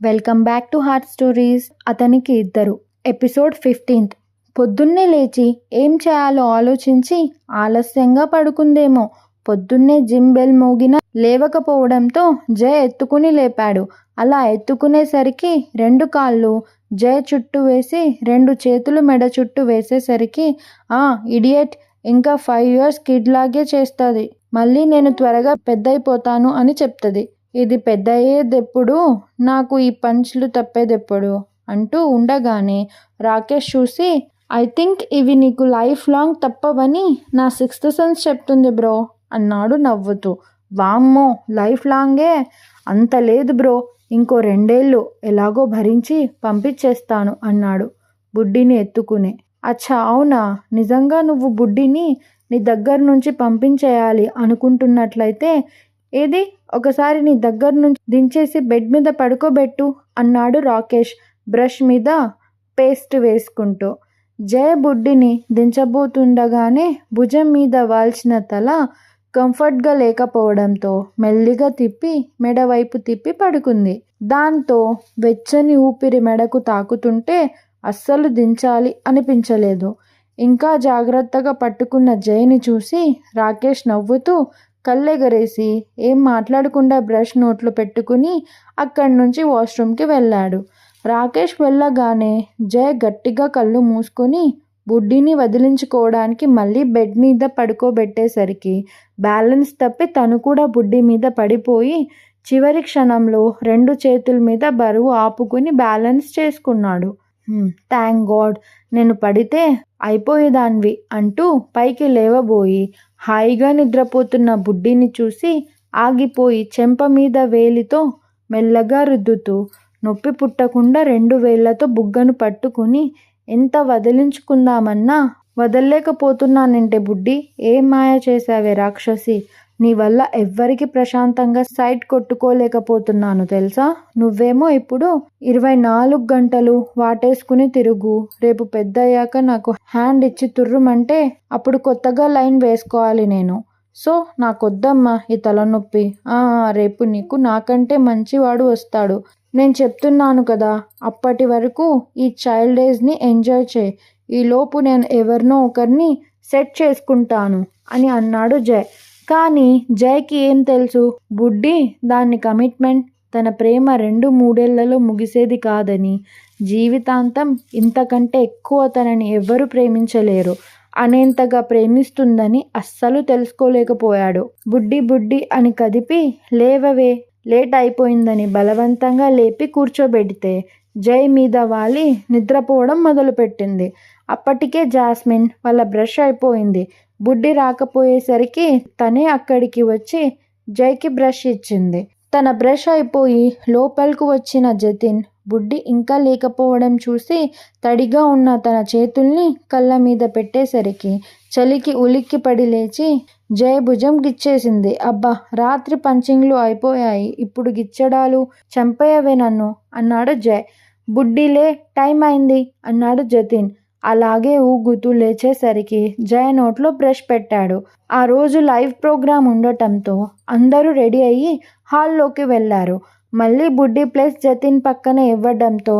Welcome back to heart stories. అతనికి ఇద్దరు. Episode fifteenth. పొద్దున్నే లేచి ఏం చేయాలో ఆలోచించి ఆలస్యంగా పడుకుందేమో. పొద్దున్నే జిమ్ బెల్ మోగిన లేవకపోవడంతో జయ ఎత్తుకుని లేపాడు. అలా ఎత్తుకునేసరికి రెండు కాళ్ళు జయ చుట్టూ వేసి రెండు చేతులు మెడ చుట్టూ వేసేసరికి ఆ ఇడియట్ ఇంకా ఫైవ్ ఇయర్స్ కిడ్ లాగే చేస్తుంది. మళ్ళీ నేను త్వరగా పెద్దయిపోతాను అని చెప్తుంది. ఇది పెద్ద అయ్యేదెప్పుడు నాకు ఈ పంచ్లు తప్పేదెప్పుడు? అంటూ ఉండగానే రాకేష్ చూసి ఐ థింక్ ఇవి నీకు లైఫ్ లాంగ్ తప్పవని నా సిక్స్త్ సెన్స్ చెప్తుంది బ్రో అన్నాడు నవ్వుతూ. వామ్మో లైఫ్ లాంగే? అంత లేదు బ్రో ఇంకో రెండేళ్ళు ఎలాగో భరించి పంపించేస్తాను అన్నాడు బుడ్డిని ఎత్తుకుని. అచ్చా అవునా? నిజంగా నువ్వు బుడ్డిని నీ దగ్గర నుంచి పంపించేయాలి అనుకుంటున్నట్లయితే ఏది? ఒకసారి నీ దగ్గర నుంచి దించేసి బెడ్ మీద పడుకోబెట్టు అన్నాడు రాకేష్ బ్రష్ మీద పేస్ట్ వేసుకుంటూ. జయ బుడ్డిని దించబోతుండగానే భుజం మీద వాల్చిన తల కంఫర్ట్గా లేకపోవడంతో మెల్లిగా తిప్పి మెడవైపు తిప్పి పడుకుంది. దాంతో వెచ్చని ఊపిరి మెడకు తాకుతుంటే అస్సలు దించాలి అనిపించలేదు. ఇంకా జాగ్రత్తగా పట్టుకున్న జయని చూసి రాకేష్ నవ్వుతూ కళ్ళెగరేసి ఏం మాట్లాడకుండా బ్రష్ నోట్లో పెట్టుకుని అక్కడి నుంచి వాష్రూమ్కి వెళ్ళాడు. రాకేష్ వెళ్ళగానే జయ గట్టిగా కళ్ళు మూసుకొని బుడ్డిని వదిలించుకోవడానికి మళ్ళీ బెడ్ మీద పడుకోబెట్టేసరికి బ్యాలెన్స్ తప్పి తను కూడా బుడ్డి మీద పడిపోయి చివరి క్షణంలో రెండు చేతుల మీద బరువు ఆపుకుని బ్యాలెన్స్ చేసుకున్నాడు. Thank God. నేను పడితే అయిపోయేదాన్వి అంటూ పైకి లేవబోయి హాయిగా నిద్రపోతున్న బుడ్డిని చూసి ఆగిపోయి చెంప మీద వేలితో మెల్లగా రుద్దుతూ నొప్పి పుట్టకుండా రెండు వేళ్ళతో బుగ్గను పట్టుకుని ఎంత వదిలించుకుందామన్నా వదలలేకపోతున్నానంటే బుడ్డి ఏ మాయ చేశావే రాక్షసి? నీ వల్ల ఎవ్వరికి ప్రశాంతంగా సైట్ కొట్టుకోలేకపోతున్నాను తెలుసా? నువ్వేమో ఇప్పుడు ఇరవై నాలుగు గంటలు వాటేసుకుని తిరుగు. రేపు పెద్దయ్యాక నాకు హ్యాండ్ ఇచ్చి తుర్రుమంటే అప్పుడు కొత్తగా లైన్ వేసుకోవాలి నేను. సో నాకొద్దమ్మా ఈ తలనొప్పి. రేపు నీకు నాకంటే మంచివాడు వస్తాడు. నేను చెప్తున్నాను కదా అప్పటి వరకు ఈ చైల్డ్ డేస్ని ఎంజాయ్ చేయి. ఈలోపు నేను ఎవరినో ఒకరిని సెట్ చేసుకుంటాను అని అన్నాడు జయ్. కానీ జయకి ఏం తెలుసు? బుడ్డి దాన్ని కమిట్మెంట్ తన ప్రేమ రెండు మూడేళ్ళలో ముగిసేది కాదని. జీవితాంతం ఇంతకంటే ఎక్కువ తనని ఎవ్వరూ ప్రేమించలేరు. అనేంతగా ప్రేమిస్తుందని అస్సలు తెలుసుకోలేకపోయాడు. బుడ్డి బుడ్డి అని కదిపి లేవవే లేట్ అయిపోయిందని బలవంతంగా లేపి కూర్చోబెడితే జై మీద వాలి నిద్రపోవడం మొదలుపెట్టింది. అప్పటికే జాస్మిన్ వాళ్ళ బ్రష్ అయిపోయింది. బుడ్డి రాకపోయేసరికి తనే అక్కడికి వచ్చి జైకి బ్రష్ ఇచ్చింది. తన బ్రష్ అయిపోయి లోపలికి వచ్చిన జతిన్ బుడ్డి ఇంకా లేకపోవడం చూసి తడిగా ఉన్న తన చేతుల్ని కళ్ళ మీద పెట్టేసరికి చలికి ఉలిక్కి పడి లేచి జయ భుజం గిచ్చేసింది. అబ్బా రాత్రి పంచింగ్లు అయిపోయాయి. ఇప్పుడు గిచ్చడాలు చంపేయవే నన్ను అన్నాడు జయ్. బుడ్డిలే టైం అయింది అన్నాడు జతిన్. అలాగే ఊగుతూ లేచేసరికి జయ నోట్లో బ్రష్ పెట్టాడు. ఆ రోజు లైవ్ ప్రోగ్రాం ఉండటంతో అందరూ రెడీ అయ్యి హాల్లోకి వెళ్ళారు. మళ్ళీ బుడ్డి ప్లస్ జతిన్ పక్కనే ఇవ్వడంతో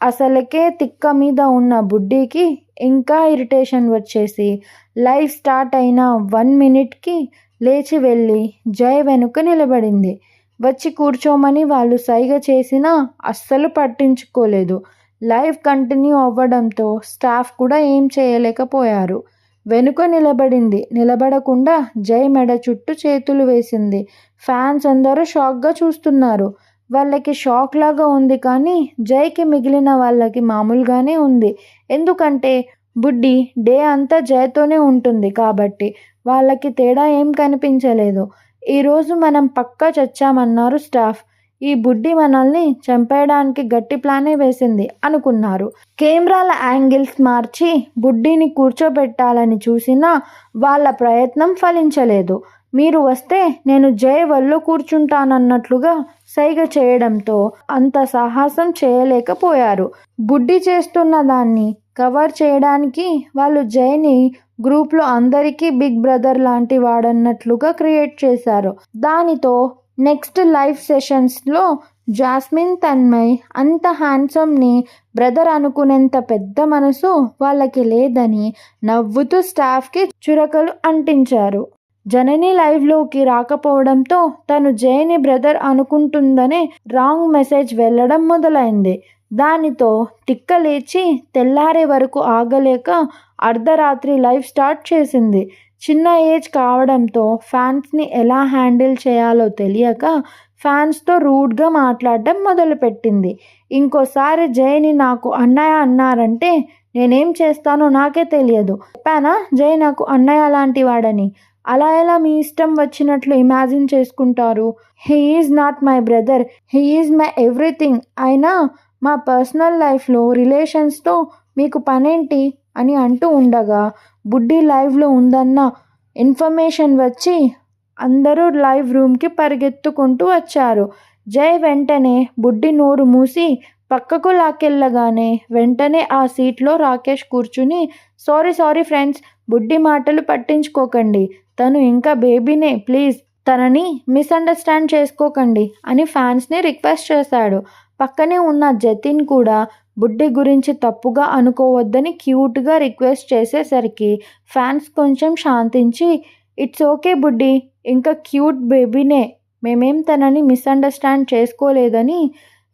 అసలకే తిక్క మీద ఉన్న బుడ్డికి ఇంకా ఇరిటేషన్ వచ్చేసి లైవ్ స్టార్ట్ అయిన వన్ మినిట్కి లేచి వెళ్ళి జయ వెనుక నిలబడింది. వచ్చి కూర్చోమని వాళ్ళు సైగ చేసినా అస్సలు పట్టించుకోలేదు. లైవ్ కంటిన్యూ అవ్వడంతో స్టాఫ్ కూడా ఏం చేయలేకపోయారు. వెనుక నిలబడింది. నిలబడకుండా జై మెడ చుట్టూ చేతులు వేసింది. ఫ్యాన్స్ అందరూ షాక్గా చూస్తున్నారు. వాళ్ళకి షాక్ లాగా ఉంది కానీ జైకి మిగిలిన వాళ్ళకి మామూలుగానే ఉంది. ఎందుకంటే బుడ్డి డే అంతా జయతోనే ఉంటుంది కాబట్టి వాళ్ళకి తేడా ఏం కనిపించలేదు. ఈరోజు మనం పక్కా చచ్చామన్నారు స్టాఫ్. ఈ బుడ్డి మనల్ని చంపేయడానికి గట్టి ప్లానే వేసింది అనుకున్నారు. కెమెరాల యాంగిల్స్ మార్చి బుడ్డిని కూర్చోబెట్టాలని చూసినా వాళ్ళ ప్రయత్నం ఫలించలేదు. మీరు వస్తే నేను జయ వల్ల కూర్చుంటానన్నట్లుగా సైగ చేయడంతో అంత సాహసం చేయలేకపోయారు. బుడ్డి చేస్తున్న దాన్ని కవర్ చేయడానికి వాళ్ళు జయని గ్రూప్లో అందరికీ బిగ్ బ్రదర్ లాంటి వాడన్నట్లుగా క్రియేట్ చేశారు. దానితో నెక్స్ట్ లైవ్ సెషన్స్లో జాస్మిన్ తన్మయ్ అంత హ్యాండ్సమ్ని బ్రదర్ అనుకునేంత పెద్ద మనసు వాళ్ళకి లేదని నవ్వుతూ స్టాఫ్కి చురకలు అంటించారు. జనని లైవ్లోకి రాకపోవడంతో తను జయని బ్రదర్ అనుకుంటుందనే రాంగ్ మెసేజ్ వెళ్ళడం మొదలైంది. దానితో టిక్క లేచి తెల్లారే వరకు ఆగలేక అర్ధరాత్రి లైవ్ స్టార్ట్ చేసింది. చిన్న ఏజ్ కావడంతో ఫ్యాన్స్ని ఎలా హ్యాండిల్ చేయాలో తెలియక ఫ్యాన్స్తో రూడ్గా మాట్లాడడం మొదలుపెట్టింది. ఇంకోసారి జైని నాకు అన్నయ్య అన్నారంటే నేనేం చేస్తానో నాకే తెలియదు. చెప్పానా? జై నాకు అన్నయ్య లాంటి వాడని అలా ఎలా మీ ఇష్టం వచ్చినట్లు ఇమాజిన్ చేసుకుంటారు? He is not my brother. He is my everything. అయినా మా పర్సనల్ లైఫ్లో రిలేషన్స్తో మీకు పనేంటి? అని అంటూ ఉండగా బుడ్డి లైవ్లో ఉందన్న ఇన్ఫర్మేషన్ వచ్చి అందరూ లైవ్ రూమ్కి పరిగెత్తుకుంటూ వచ్చారు. జై వెంటనే బుడ్డి నోరు మూసి పక్కకు లాకెళ్ళగానే వెంటనే ఆ సీట్లో రాకేష్ కూర్చుని సారీ సారీ ఫ్రెండ్స్ బుడ్డి మాటలు పట్టించుకోకండి. తను ఇంకా బేబీనే ప్లీజ్ తనని మిస్అండర్స్టాండ్ చేసుకోకండి అని ఫ్యాన్స్ని రిక్వెస్ట్ చేశాడు. పక్కనే ఉన్న జతిన్ కూడా బుడ్డి గురించి తప్పుగా అనుకోవద్దని క్యూట్గా రిక్వెస్ట్ చేసేసరికి ఫ్యాన్స్ కొంచెం శాంతించి ఇట్స్ ఓకే బుడ్డి ఇంకా క్యూట్ బేబీనే మేమేం తనని మిస్అండర్స్టాండ్ చేసుకోలేదని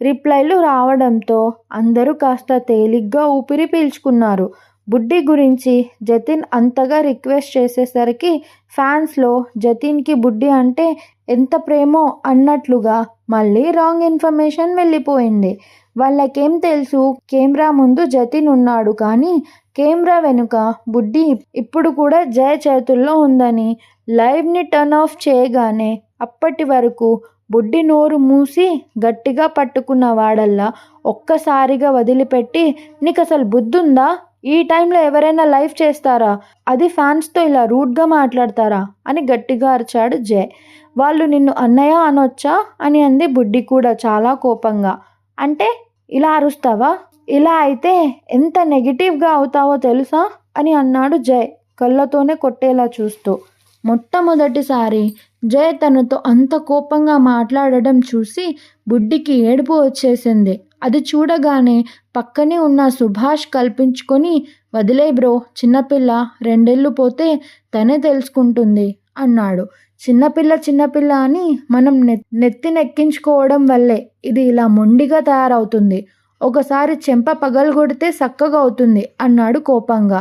రిప్లైలు రావడంతో అందరూ కాస్త తేలిగ్గా ఊపిరి పీల్చుకున్నారు. బుడ్డి గురించి జతిన్ అంతగా రిక్వెస్ట్ చేసేసరికి ఫ్యాన్స్లో జతిన్కి బుడ్డి అంటే ఎంత ప్రేమో అన్నట్లుగా మళ్ళీ రాంగ్ ఇన్ఫర్మేషన్ వెళ్ళిపోయింది. వాళ్ళకేం తెలుసు? కెమెరా ముందు జతిన్ ఉన్నాడు కానీ కెమెరా వెనుక బుడ్డి ఇప్పుడు కూడా జయ చేతుల్లో ఉందని లైవ్ని టర్న్ ఆఫ్ చేయగానే అప్పటి వరకు బుడ్డి నోరు మూసి గట్టిగా పట్టుకున్న వాడల్లా ఒక్కసారిగా వదిలిపెట్టి నీకు అసలు బుద్ధుందా? ఈ టైంలో ఎవరైనా లైవ్ చేస్తారా? అది ఫ్యాన్స్తో ఇలా రూడ్గా మాట్లాడతారా? అని గట్టిగా అరిచాడు జే. వాళ్ళు నిన్ను అన్నయ్య అనొచ్చా? అని అంది బుడ్డి కూడా చాలా కోపంగా. అంటే ఇలా అరుస్తావా? ఇలా అయితే ఎంత నెగిటివ్గా అవుతావో తెలుసా? అని అన్నాడు జయ్ కళ్ళతోనే కొట్టేలా చూస్తూ. మొట్టమొదటిసారి జయ్ తనతో అంత కోపంగా మాట్లాడడం చూసి బుడ్డికి ఏడుపు వచ్చేసింది. అది చూడగానే పక్కనే ఉన్న సుభాష్ కల్పించుకొని వదిలే బ్రో చిన్నపిల్ల రెండెళ్ళు పోతే తనే తెలుసుకుంటుంది అన్నాడు. చిన్నపిల్ల చిన్నపిల్ల అని మనం నెత్తి నెత్తినెక్కించుకోవడం వల్లే ఇది ఇలా మొండిగా తయారవుతుంది. ఒకసారి చెంప పగలగొడితే చక్కగా అవుతుంది అన్నాడు కోపంగా.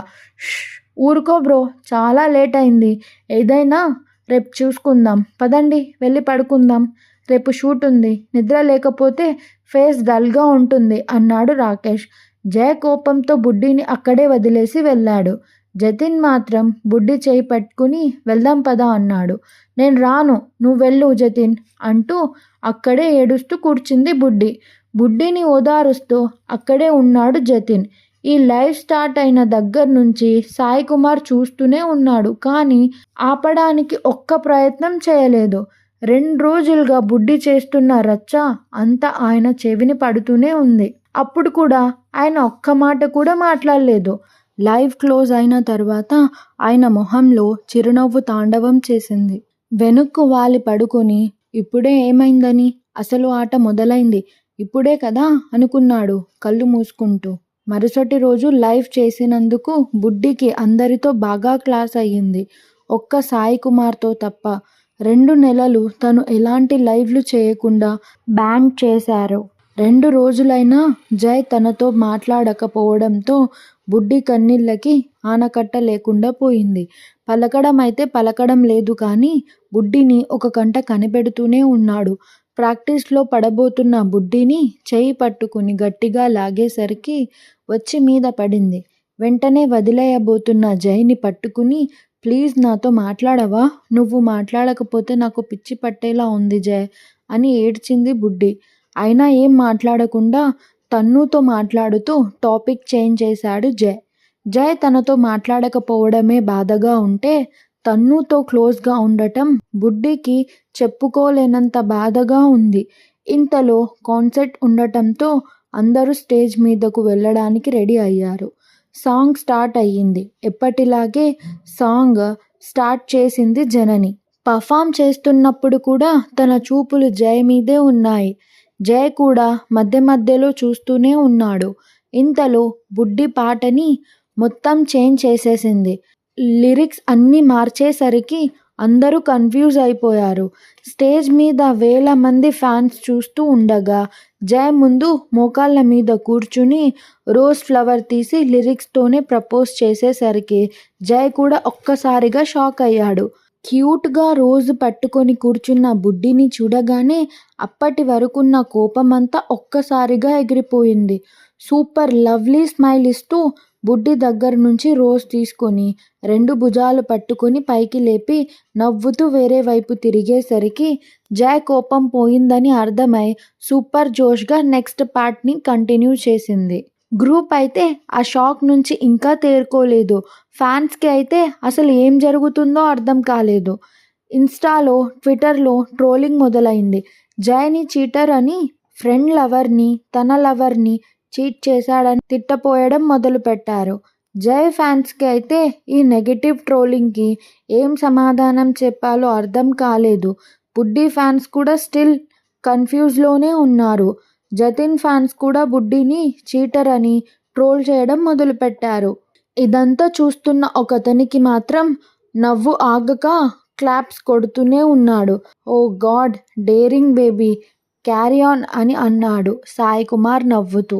ఊరుకో బ్రో చాలా లేట్ అయింది. ఏదైనా రేపు చూసుకుందాం. పదండి వెళ్ళి పడుకుందాం. రేపు షూట్ ఉంది. నిద్ర లేకపోతే ఫేస్ డల్గా ఉంటుంది అన్నాడు రాకేష్. జయ కోపంతో బుడ్డిని అక్కడే వదిలేసి వెళ్ళాడు. జతిన్ మాత్రం బుడ్డి చేయి పట్టుకుని వెళ్దాం పదా అన్నాడు. నేను రాను నువ్వు వెళ్ళు జతిన్ అంటూ అక్కడే ఏడుస్తూ కూర్చుంది బుడ్డి. బుడ్డిని ఓదారుస్తూ అక్కడే ఉన్నాడు జతిన్. ఈ లైవ్ స్టార్ట్ అయిన దగ్గర నుంచి సాయి కుమార్ చూస్తూనే ఉన్నాడు కానీ ఆపడానికి ఒక్క ప్రయత్నం చేయలేదు. రెండు రోజులుగా బుడ్డి చేస్తున్న రచ్చ అంతా ఆయన చెవిని పడుతూనే ఉంది. అప్పుడు కూడా ఆయన ఒక్క మాట కూడా మాట్లాడలేదు. లైవ్ క్లోజ్ అయిన తర్వాత ఆయన మొహంలో చిరునవ్వు తాండవం చేసింది. వెనుక్కు వాలి పడుకొని ఇప్పుడే ఏమైందని? అసలు ఆట మొదలైంది. ఇప్పుడే కదా? అనుకున్నాడు కళ్ళు మూసుకుంటూ. మరుసటి రోజు లైవ్ చేసినందుకు బుడ్డికి అందరితో బాగా క్లాస్ అయ్యింది. ఒక్క సాయి కుమార్తో తప్ప రెండు నెలలు తను ఎలాంటి లైవ్లు చేయకుండా బ్యాన్ చేశారు. రెండు రోజులైనా జై తనతో మాట్లాడకపోవడంతో బుడ్డి కన్నీళ్ళకి ఆనకట్ట లేకుండా పోయింది. పలకడం అయితే పలకడం లేదు కానీ బుడ్డిని ఒక కంట కనిపెడుతూనే ఉన్నాడు. ప్రాక్టీస్లో పడబోతున్న బుడ్డిని చేయి పట్టుకుని గట్టిగా లాగేసరికి వచ్చి మీద పడింది. వెంటనే వదిలేయబోతున్న జైని పట్టుకుని ప్లీజ్ నాతో మాట్లాడవా? నువ్వు మాట్లాడకపోతే నాకు పిచ్చి పట్టేలా ఉంది జయ అని ఏడ్చింది బుడ్డి. అయినా ఏం మాట్లాడకుండా తన్నుతో మాట్లాడుతూ టాపిక్ చేంజ్ చేశాడు జయ్ జయ్ తనతో మాట్లాడకపోవడమే బాధగా ఉంటే తన్నుతో క్లోజ్గా ఉండటం బుడ్డికి చెప్పుకోలేనంత బాధగా ఉంది. ఇంతలో కాన్సర్ట్ ఉండటంతో అందరూ స్టేజ్ మీదకు వెళ్ళడానికి రెడీ అయ్యారు. సాంగ్ స్టార్ట్ అయ్యింది. ఎప్పటిలాగే సాంగ్ స్టార్ట్ చేసింది జనని. పర్ఫామ్ చేస్తున్నప్పుడు కూడా తన చూపులు జయ మీదే ఉన్నాయి. జయ కూడా మధ్య మధ్యలో చూస్తూనే ఉన్నాడు. ఇంతలో బుడ్డి పాటని మొత్తం చేంజ్ చేసేసింది. లిరిక్స్ అన్నీ మార్చేసరికి అందరూ కన్ఫ్యూజ్ అయిపోయారు. స్టేజ్ మీద వేల మంది ఫ్యాన్స్ చూస్తూ ఉండగా జయ ముందు మోకాళ్ళ మీద కూర్చుని రోజ్ ఫ్లవర్ తీసి లిరిక్స్తోనే ప్రపోజ్ చేసేసరికి జయ కూడా ఒక్కసారిగా షాక్ అయ్యాడు. క్యూట్గా రోజు పట్టుకొని కూర్చున్న బుడ్డిని చూడగానే అప్పటి వరకున్న కోపమంతా ఒక్కసారిగా ఎగిరిపోయింది. సూపర్ లవ్లీ స్మైల్ ఇస్తూ బుడ్డి దగ్గర నుంచి రోజ్ తీసుకొని రెండు భుజాలు పట్టుకొని పైకి లేపి నవ్వుతూ వేరే వైపు తిరిగేసరికి జయ కోపం పోయిందని అర్థమై సూపర్ జోష్గా నెక్స్ట్ పార్ట్ని కంటిన్యూ చేసింది. గ్రూప్ అయితే ఆ షాక్ నుంచి ఇంకా తేరుకోలేదు. ఫ్యాన్స్కి అయితే అసలు ఏం జరుగుతుందో అర్థం కాలేదు. ఇన్స్టాలో ట్విట్టర్లో ట్రోలింగ్ మొదలైంది. జయని చీటర్ అని ఫ్రెండ్ లవర్ని తన లవర్ని చీట్ చేశాడని తిట్టపోయడం మొదలుపెట్టారు. జై ఫ్యాన్స్కి అయితే ఈ నెగటివ్ ట్రోలింగ్కి ఏం సమాధానం చెప్పాలో అర్థం కాలేదు. బుడ్డీ ఫ్యాన్స్ కూడా స్టిల్ కన్ఫ్యూజ్లోనే ఉన్నారు. జతిన్ ఫ్యాన్స్ కూడా బుడ్డీని చీటర్ అని ట్రోల్ చేయడం మొదలుపెట్టారు. ఇదంతా చూస్తున్న ఒకతనికి మాత్రం నవ్వు ఆగక క్లాప్స్ కొడుతూనే ఉన్నాడు. ఓ God daring baby carry on అని అన్నాడు సాయి కుమార్ నవ్వుతూ.